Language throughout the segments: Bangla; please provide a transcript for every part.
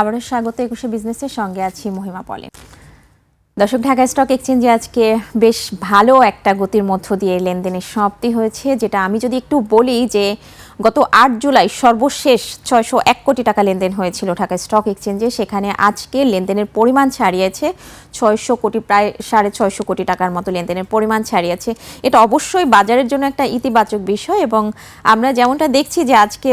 আবারও স্বাগত একুশে বিজনেসের সঙ্গে আছি মহিমা পলে। দর্শক, ঢাকা স্টক এক্সচেঞ্জে আজকে বেশ ভালো একটা গতির মধ্য দিয়ে লেনদেনের সমাপ্তি হয়েছে, যেটা আমি যদি একটু বলি যে গত আট জুলাই সর্বশেষ ছয়শো এক কোটি টাকা লেনদেন হয়েছিল ঢাকা স্টক এক্সচেঞ্জে। সেখানে আজকে লেনদেনের পরিমাণ ছাড়িয়েছে ছয়শো কোটি, প্রায় সাড়ে ছয়শো কোটি টাকার মতো লেনদেনের পরিমাণ ছাড়িয়েছে। এটা অবশ্যই বাজারের জন্য একটা ইতিবাচক বিষয় এবং আমরা যেমনটা দেখছি যে আজকে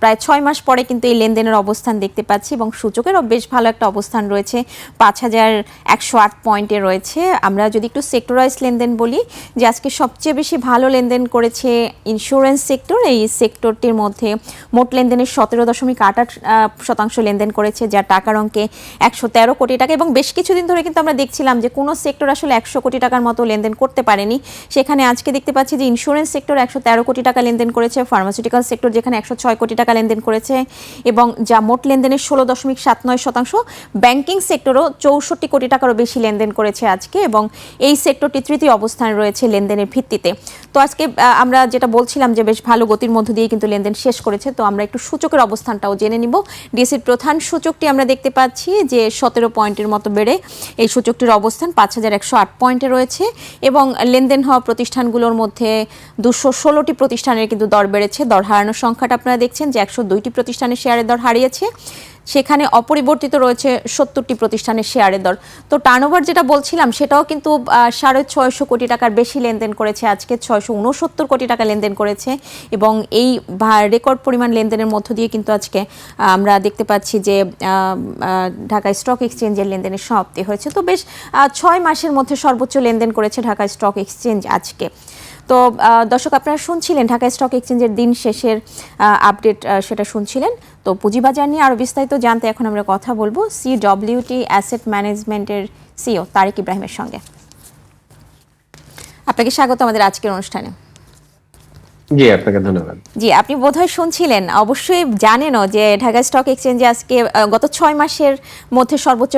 প্রায় ছয় মাস পরে কিন্তু এই লেনদেনের অবস্থান দেখতে পাচ্ছি এবং সূচকেরও বেশ ভালো একটা অবস্থান রয়েছে। পাঁচ হাজার একশো আট পয়েন্টে রয়েছে। আমরা যদি একটু সেক্টরাইজ লেনদেন বলি, যে আজকে সবচেয়ে বেশি ভালো লেনদেন করেছে ইন্স্যুরেন্স সেক্টর এই সেক্টরটির মধ্যে মোট লেনদেনের সতেরো দশমিক আট আট শতাংশ লেনদেন করেছে যা টাকার অঙ্কে একশো তেরো কোটি টাকা। এবং বেশ কিছুদিন ধরে কিন্তু আমরা দেখছিলাম যে কোনো সেক্টর আসলে একশো কোটি টাকার মতো লেনদেন করতে পারেনি। সেখানে আজকে দেখতে পাচ্ছি যে ইন্স্যুরেন্স সেক্টর একশো তেরো কোটি টাকা লেনদেন করেছে ফার্মাসিউটিক্যাল সেক্টর যেখানে একশো ছয় কোটি টাকা লেনদেন করেছে, এবং যা মোট লেনদেনের ষোলো দশমিক সাত নয় শতাংশ ব্যাংকিং সেক্টরও চৌষট্টি কোটি টাকারও বেশি লেনদেন করেছে আজকে, এবং এই সেক্টরটি তৃতীয় অবস্থানে রয়েছে লেনদেনের ভিত্তিতে। তো আজকে আমরা যেটা বলছিলাম যে বেশ ভালো গতির মধ্য দিয়ে কিন্তু লেনদেন শেষ করেছে। তো আমরা একটু সূচকের অবস্থানটাও জেনে নিব। ডিএসির প্রধান সূচকটি আমরা দেখতে পাচ্ছি যে সতেরো পয়েন্টের মতো বেড়ে এই সূচকটির অবস্থান পাঁচ হাজার একশো আট পয়েন্টে রয়েছে এবং লেনদেন হওয়া প্রতিষ্ঠানগুলোর মধ্যে দুশো ষোলোটি প্রতিষ্ঠানের কিন্তু দর বেড়েছে। দর হারানোর সংখ্যাটা আপনারা দেখছেন যে একশো দুইটি প্রতিষ্ঠানের শেয়ারের দর হারিয়েছে। সেখানে অপরিবর্তিত রয়েছে সত্তরটি প্রতিষ্ঠানের শেয়ারের দর। তো টার্নওভার যেটা বলছিলাম, সেটাও কিন্তু সাড়ে ছয়শো কোটি টাকার বেশি লেনদেন করেছে। আজকে ছয়শো উনসত্তর কোটি টাকা লেনদেন করেছে এবং এই রেকর্ড পরিমাণ লেনদেনের মধ্য দিয়ে কিন্তু আজকে আমরা দেখতে পাচ্ছি যে ঢাকা স্টক এক্সচেঞ্জের লেনদেনের সমাপ্তি হয়েছে। তো বেশ ছয় মাসের মধ্যে সর্বোচ্চ লেনদেন করেছে ঢাকা স্টক এক্সচেঞ্জ আজকে। তো দর্শক আপনারা শুনছিলেন ঢাকা স্টক এক্সচেঞ্জের দিন শেষের আপডেট সেটা শুনছিলেন। তো পুঁজিবাজার নিয়ে আরও বিস্তারিত জানতে এখন আমরা কথা বলব সি ডব্লিউটি অ্যাসেট ম্যানেজমেন্টের সিও তারেক ইব্রাহিমের সঙ্গে। আপনাকে স্বাগত আমাদের আজকের অনুষ্ঠানে। জি, আপনাকে ধন্যবাদ। জি, আপনি বোধহয় শুনছিলেন। অবশ্যই জানেনও যে ঢাকা স্টক এক্সচেঞ্জে আজকে গত ছয় মাসের মধ্যে সর্বোচ্চ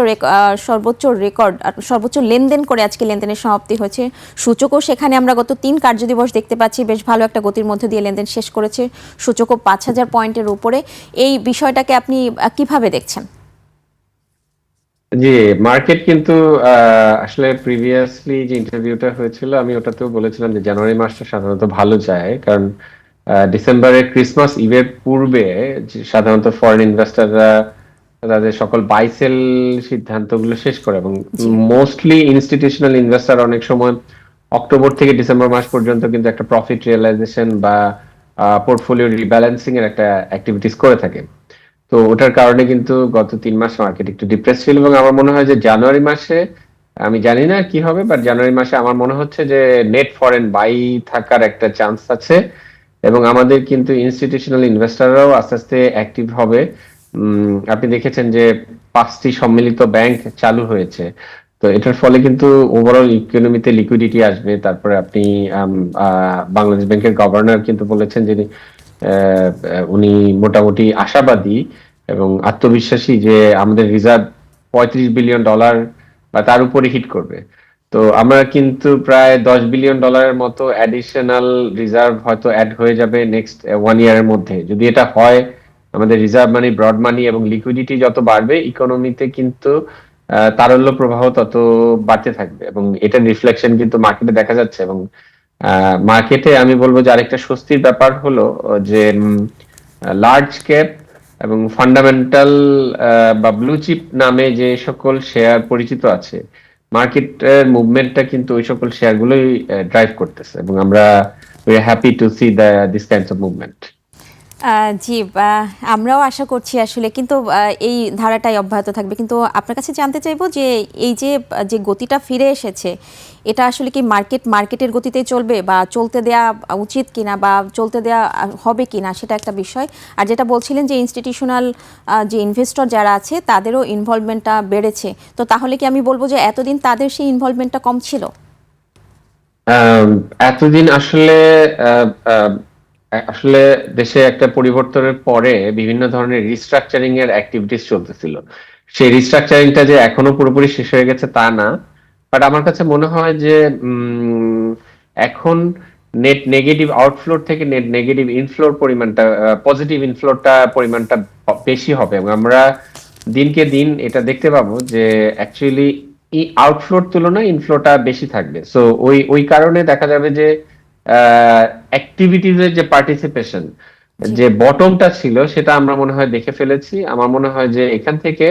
সর্বোচ্চ রেকর্ড সর্বোচ্চ লেনদেন করে আজকে লেনদেনের সমাপ্তি হয়েছে। সূচকও সেখানে আমরা গত তিন কার্যদিবস দেখতে পাচ্ছি, বেশ ভালো একটা গতির মধ্যে দিয়ে লেনদেন শেষ করেছে। সূচকও পাঁচ হাজার পয়েন্টের উপরে। এই বিষয়টাকে আপনি কীভাবে দেখছেন? জি মার্কেট কিন্তু আসলে প্রিভিয়াসলি যে ইন্টারভিউটা হয়েছিল আমি ওটাতেও বলেছিলাম যে জানুয়ারি মাসটা সাধারণত ভালো যায়। কারণ আহ, ডিসেম্বরে ক্রিসমাস ইভের পূর্বে সাধারণত ফরেন ইনভেস্টররা তাদের সকল বাইসেল সিদ্ধান্তগুলো শেষ করে এবং মোস্টলি ইনস্টিটিউশনাল ইনভেস্টর অনেক সময় অক্টোবর থেকে ডিসেম্বর মাস পর্যন্ত কিন্তু একটা প্রফিট রিয়েলাইজেশন বা পোর্টফোলিও রিব্যালেন্সিং এর একটা অ্যাক্টিভিটিস করে থাকে। তো ওটার কারণে কিন্তু গত তিন মাস মার্কেট একটু ডিপ্রেস ছিল এবং আমার মনে হয় যে জানুয়ারি মাসে আমি জানি না কি হবে বাট জানুয়ারি মাসে আমার মনে হচ্ছে যে নেট ফরেন বাই থাকার একটা চান্স আছে এবং আমাদের কিন্তু ইনস্টিটিউশনাল ইনভেস্টররাও আস্তে আস্তে অ্যাক্টিভ হবে। আপনি দেখেছেন যে পাঁচটি সম্মিলিত ব্যাংক চালু হয়েছে। তো এটার ফলে কিন্তু ওভারঅল ইকোনমিতে লিকুইডিটি আসবে। তারপরে আপনি বাংলাদেশ ব্যাংকের গভর্নর কিন্তু বলেছেন যে আহ, উনি মোটামুটি আশাবাদী এবং আত্মবিশ্বাসী যে আমাদের রিজার্ভ পঁয়ত্রিশ বিলিয়ন ডলার বা তার উপরে হিট করবে। তো আমরা কিন্তু প্রায় দশ বিলিয়ন ডলারের মতো অ্যাডিশনাল রিজার্ভ হয়তো অ্যাড হয়ে যাবে নেক্সট ওয়ান ইয়ারের মধ্যে। যদি এটা হয়, আমাদের রিজার্ভ মানি ব্রড মানি এবং লিকুইডিটি যত বাড়বে ইকোনমিতে কিন্তু তারল্য প্রবাহ তত বাড়তে থাকবে এবং এটার রিফ্লেকশন কিন্তু মার্কেটে দেখা যাচ্ছে এবং মার্কেটে আমি বলব যে আরেকটা স্বস্তির ব্যাপার হলো যে লার্জ ক্যাপ এবং ফান্ডামেন্টাল বা ব্লু চিপ নামে যে সকল শেয়ার পরিচিত আছে মার্কেটের মুভমেন্টটা কিন্তু ওই সকল শেয়ারগুলোই ড্রাইভ করতেছে এবং আমরা we happy to see the this kinds of movement জি আমরাও আশা করছি আসলে। কিন্তু এই ধারাটাই অব্যাহত থাকবে। কিন্তু আপনার কাছে জানতে চাইব যে, এই যে যে গতিটা ফিরে এসেছে, এটা আসলে কি মার্কেট, মার্কেটের গতিতেই চলবে বা চলতে দেয়া উচিত কিনা বা চলতে দেয়া হবে কিনা সেটা একটা বিষয়। আর যেটা বলছিলেন যে ইনস্টিটিউশনাল যে ইনভেস্টর যারা আছে, তাদেরও ইনভলভমেন্টটা বেড়েছে। তো তাহলে কি আমি বলব যে, এতদিন তাদের সেই ইনভলভমেন্টটা কম ছিল? এতদিন আসলে আসলে দেশে একটা পরিবর্তনের পরে বিভিন্ন ধরনের রিস্ট্রাকচারিং এর অ্যাক্টিভিটিস চলতেছিল। সেই রিস্ট্রাকচারিংটা যে এখনও পুরোপুরি শেষ হয়ে গেছে তা না বাট আমার কাছে মনে হয় যে এখন নেট নেগেটিভ আউটফ্লোর থেকে নেট নেগেটিভ ইনফ্লোর পরিমাণটা পজিটিভ ইনফ্লোরটা পরিমাণটা বেশি হবে। এবং আমরা দিনকে দিন এটা দেখতে পাবো যে অ্যাকচুয়ালি আউটফ্লোর তুলনায় ইনফ্লোটা বেশি থাকবে। সো ওই ওই কারণে দেখা যাবে যে অ্যাক্টিভিটিজের যে পার্টিসিপেশন যে বটমটা ছিল সেটা আমরা মনে হয় দেখে ফেলেছি। আমার মনে হয় যে এখান থেকে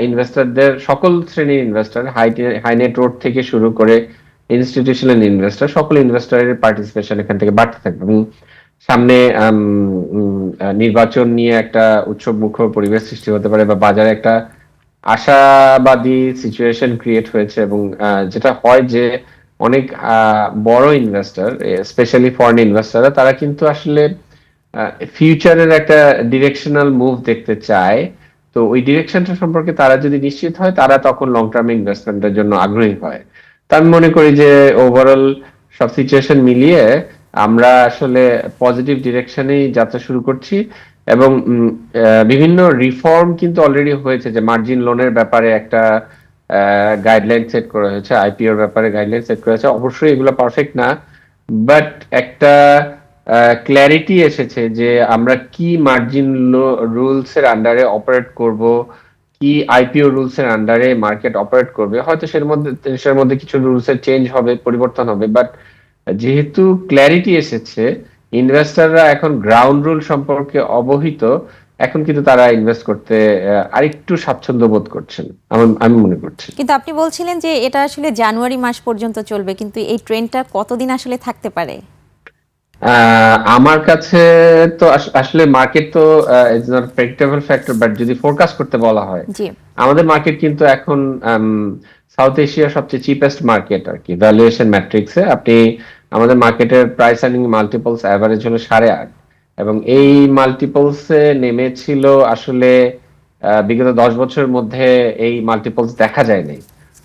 ইনভেস্টরদের সকল শ্রেণির investor high high net worth থেকে শুরু করে ইনস্টিটিউশনাল ইনভেস্টর সকল ইনভেস্টরের পার্টিসিপেশন এখান থেকে বাড়তে থাকবে। এবং সামনে নির্বাচন নিয়ে একটা উৎসব মুখর পরিবেশ সৃষ্টি হতে পারে বা বাজারে একটা আশাবাদী সিচুয়েশন ক্রিয়েট হয়েছে এবং আহ, যেটা হয় যে অনেক বড় ইনভেস্টর স্পেশালি ফরেন ইনভেস্টররা তারা কিন্তু আসলে ফিউচারের একটা ডিরেকশনাল মুভ দেখতে চায়। তো ওই ডিরেকশনটা সম্পর্কে তারা যদি নিশ্চিত হয়, তারা তখন লং টার্ম ইনভেস্টমেন্টের জন্য আগ্রহী হয়। তো আমি মনে করি যে ওভারঅল সব সিচুয়েশন মিলিয়ে আমরা আসলে পজিটিভ ডিরেকশনেই যাত্রা শুরু করছি এবং বিভিন্ন রিফর্ম কিন্তু অলরেডি হয়েছে, যে মার্জিন লোনের ব্যাপারে একটা গাইডলাইন সেট করা হয়েছে আইপিওর ব্যাপারে গাইডলাইন সেট করা হয়েছে। অবশ্যই এগুলো পারফেক্ট না বাট একটা ক্ল্যারিটি এসেছে যে আমরা কি মার্জিন রুলস এর আন্ডারে অপারেট করব, কি আইপিও রুলস এর আন্ডারে মার্কেট অপারেট করবে। হয়তো সের মধ্যে সের মধ্যে কিছু রুলস এর চেঞ্জ হবে, পরিবর্তন হবে বাট যেহেতু ক্ল্যারিটি এসেছে ইনভেস্টররা এখন গ্রাউন্ড রুল সম্পর্কে অবহিত এখন কিন্তু তারা ইনভেস্ট করতে আরেকটু স্বাচ্ছন্দ্য বোধ করছেন আমার আমি মনে করছি। কিন্তু আপনি বলছিলেন যে এটা আসলে জানুয়ারি মাস পর্যন্ত চলবে কিন্তু এই ট্রেন্ডটা কতদিন আসলে থাকতে পারে? আমার কাছে তো আসলে মার্কেট তো is not predictable factor but যদি ফোরকাস্ট করতে বলা হয় জি। আমাদের মার্কেট কিন্তু এখন সাউথ এশিয়ার সবচেয়ে চিপেস্ট মার্কেট আর কি ভ্যালুয়েশন ম্যাট্রিক্সে আপনি আমাদের মার্কেটের প্রাইস আর্নিং মাল্টিপলস অ্যাভারেজ হলো সাড়ে আট। এবং এই মাল্টিপলসে নেমেছিল আসলে বিগত দশ বছরের মধ্যে এই মাল্টিপলস দেখা যায় নাই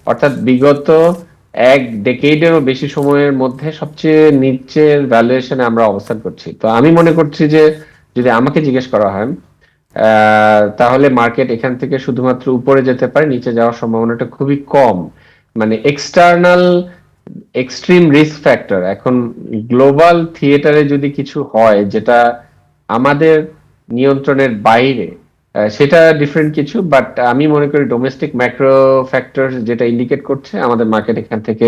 অর্থাৎ বিগত এক ডেকেডেরও বেশি সময়ের মধ্যে সবচেয়ে নিচের ভ্যালুয়েশনে আমরা অবস্থান করছি। তো আমি মনে করছি যে, যদি আমাকে জিজ্ঞেস করা হয় তাহলে মার্কেট এখান থেকে শুধুমাত্র উপরে যেতে পারে, নিচে যাওয়ার সম্ভাবনাটা খুবই কম। মানে এক্সটার্নাল এক্সট্রিম রিস্ক ফ্যাক্টর এখন গ্লোবাল থিয়েটারে যদি কিছু হয়, যেটা আমাদের নিয়ন্ত্রণের বাইরে সেটা ডিফারেন্ট কিছু বাট আমি মনে করি ডোমেস্টিক ম্যাক্রো ফ্যাক্টর যেটা ইন্ডিকেট করছে, আমাদের মার্কেট এখান থেকে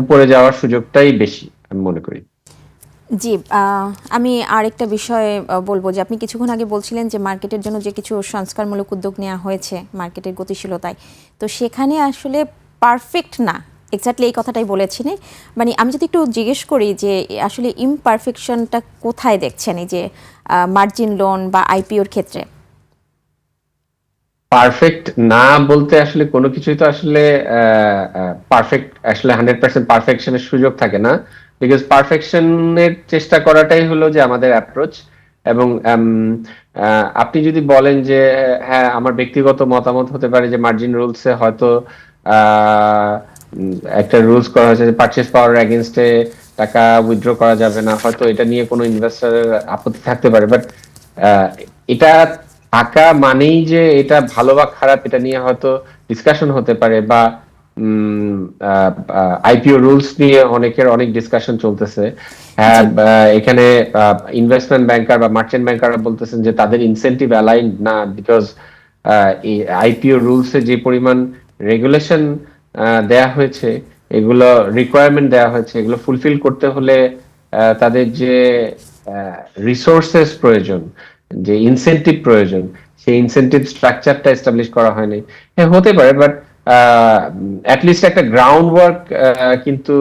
উপরে যাওয়ার সুযোগটাই বেশি, আমি মনে করি। জি আমি আরেকটা বিষয়ে বলব যে আপনি কিছুক্ষণ আগে বলছিলেন যে মার্কেটের জন্য যে কিছু সংস্কারমূলক উদ্যোগ নেওয়া হয়েছে মার্কেটের গতিশীলতায়। তো সেখানে আসলে পারফেক্ট না। এক্স্যাক্টলি এই কথাটাই বলেছিলেন মানে আমি যদি একটু জিজ্ঞেস করি যে আসলে ইমপারফেকশনটা কোথায় দেখছেন? এই যে মার্জিন লোন বা আইপিওর ক্ষেত্রে। পারফেক্ট না বলতে আসলে কোনো কিছুই তো আসলে পারফেক্ট আসলে হান্ড্রেড পার্সেন্ট পারফেকশনের সুযোগ থাকে না। বিকজ পারফেকশনের চেষ্টা করাটাই হলো যে আমাদের অ্যাপ্রোচ এবং আপনি যদি বলেন যে হ্যাঁ আমার ব্যক্তিগত মতামত হতে পারে যে মার্জিন রুলসে হয়তো আহ, একটা রুলস করা হয়েছে যে পারচেস পাওয়ার এগেনস্টে টাকা উইথড্র করা যাবে না। হয়তো এটা নিয়ে কোনো ইনভেস্টরের আপত্তি থাকতে পারে বাট এটা থাকা মানেই যে এটা ভালো বা খারাপ এটা নিয়ে হয়তো ডিসকাশন হতে পারে বা আইপিও রুলস নিয়ে অনেকের অনেক ডিসকাশন চলতেছে। হ্যাঁ এখানে ইনভেস্টমেন্ট ব্যাংকার বা মার্চেন্ট ব্যাংকাররা বলতেছেন যে তাদের ইনসেন্টিভ অ্যালাইন না বিকজ আইপিও রুলসে যে পরিমাণ রেগুলেশন দেয়া হয়েছে। এগুলো রিকোয়ারমেন্ট দেয়া হয়েছে। এগুলো ফুলফিল করতে হলে তাদের যে রিসোর্সেস প্রয়োজন, যে ইনসেন্টিভ প্রয়োজন, সেই ইনসেন্টিভ স্ট্রাকচারটা এস্টাবলিশ করা হয়নি। হ্যাঁ হতে পারে বাট অ্যাটলিস্ট একটা গ্রাউন্ড ওয়ার্ক কিন্তু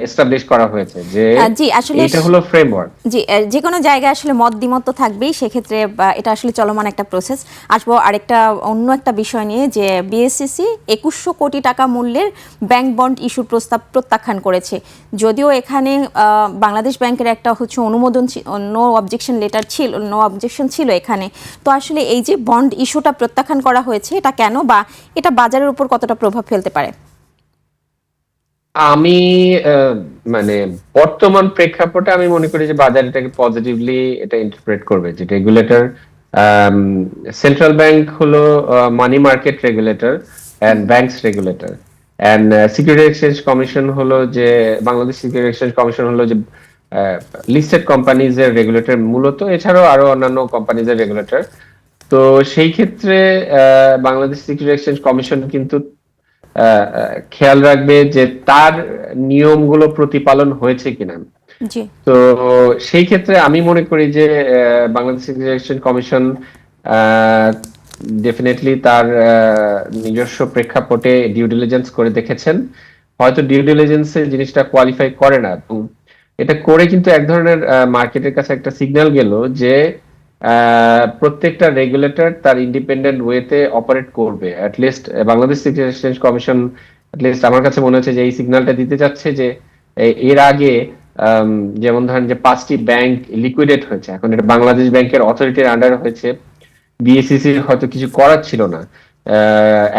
এস্টাবলিশ করা হয়েছে যে জি, আসলে- এটা হলো ফ্রেমওয়ার্ক জি যে কোনো জায়গায় আসলে মত দ্বিমত তো থাকবেই সেক্ষেত্রে এটা আসলে চলমান একটা প্রসেস আসব আরেকটা অন্য একটা বিষয় নিয়ে যে বিএসসিসি একুশশো কোটি টাকা মূল্যের ব্যাংক বন্ড ইস্যুর প্রস্তাব প্রত্যাখ্যান করেছে। যদিও এখানে বাংলাদেশ ব্যাংকের একটা হচ্ছে অনুমোদন নো অবজেকশন লেটার ছিল নো অবজেকশন ছিল এখানে। তো আসলে এই যে বন্ড ইস্যুটা প্রত্যাখ্যান করা হয়েছে এটা কেন বা এটা বাজারের উপর কতটা প্রভাব ফেলতে পারে? আমি মানে বর্তমান প্রেক্ষাপটে আমি মনে করি যে বাজার এটাকে পজিটিভলি এটা ইন্টারপ্রেট করবে যে রেগুলেটর সেন্ট্রাল ব্যাংক হলো money market regulator and banks regulator and security exchange commission হলো যে, বাংলাদেশ সিকিউরিটি এক্সচেঞ্জ কমিশন হলো যে লিস্টেড কোম্পানিজ এর রেগুলেটর মূলত। এছাড়াও আরও অন্যান্য কোম্পানিজ এর রেগুলেটর তো সেই ক্ষেত্রে বাংলাদেশ সিকিউরিটি এক্সচেঞ্জ কমিশন কিন্তু খেয়াল রাখবে যে তার নিয়মগুলো প্রতিপালন হয়েছে কিনা। তো সেই ক্ষেত্রে আমি মনে করি যে বাংলাদেশ কমিশন ডেফিনেটলি তার আহ, নিজস্ব প্রেক্ষাপটে ডিউ ডিলিজেন্স করে দেখেছেন। হয়তো ডিউ ডিলিজেন্সে জিনিসটা কোয়ালিফাই করে না। এটা করে কিন্তু এক ধরনের মার্কেটের কাছে একটা সিগন্যাল গেল যে প্রত্যেকটা রেগুলেটর তার ইন্ডিপেন্ডেন্ট ওয়েতে অপারেট করবে। List Bangladesh security exchange commission list আমার কাছে মনে হচ্ছে যে এই সিগন্যালটা দিতে চাচ্ছে যে এর আগে যেমন ধরেন যে পাঁচটি ব্যাংক লিকুইডেট হয়েছে। এখন এটা বাংলাদেশ ব্যাংকের অথরিটির আন্ডার হয়েছে। বিএসিসির হয়তো কিছু করার ছিল না।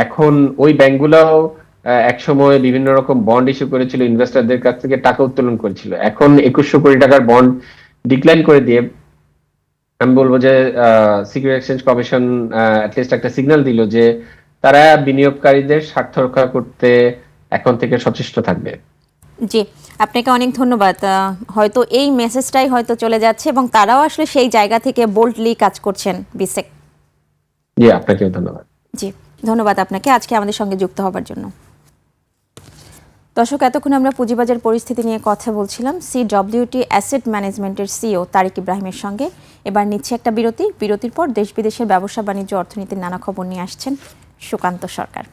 এখন ওই ব্যাংকগুলোও একসময় বিভিন্ন রকম বন্ড ইস্যু করেছিল ইনভেস্টরদের কাছ থেকে টাকা উত্তোলন করেছিল। এখন একুশশো কোটি টাকার বন্ড ডিক্লাইন করে দিয়ে আমি বলব যে security exchange commission at least একটা সিগন্যাল দিল যে তারা বিনিয়োগকারীদের স্বার্থ রক্ষা করতে এখন থেকে সচেষ্ট থাকবে। জি আপনাকে অনেক ধন্যবাদ। হয়তো এই মেসেজটাই হয়তো চলে যাচ্ছে এবং তারাও আসলে সেই জায়গা থেকে বোল্ডলি কাজ করছেন বিসেক। জি আপনাকেও ধন্যবাদ। জি ধন্যবাদ আপনাকে। আজকে আমাদের সঙ্গে যুক্ত হবার জন্য। দর্শক, এতক্ষণ আমরা পুঁজিবাজার পরিস্থিতি নিয়ে কথা বলছিলাম। সি সিডব্লিউটি অ্যাসেট ম্যানেজমেন্টের সিও তারিক ইব্রাহিমের সঙ্গে। এবার নিচ্ছে একটা বিরতি। বিরতির পর দেশ বিদেশের ব্যবসা, বাণিজ্য, অর্থনীতির নানা খবর নিয়ে আসছেন সুকান্ত সরকার।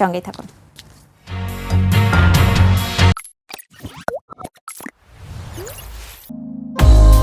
সঙ্গেই থাকুন।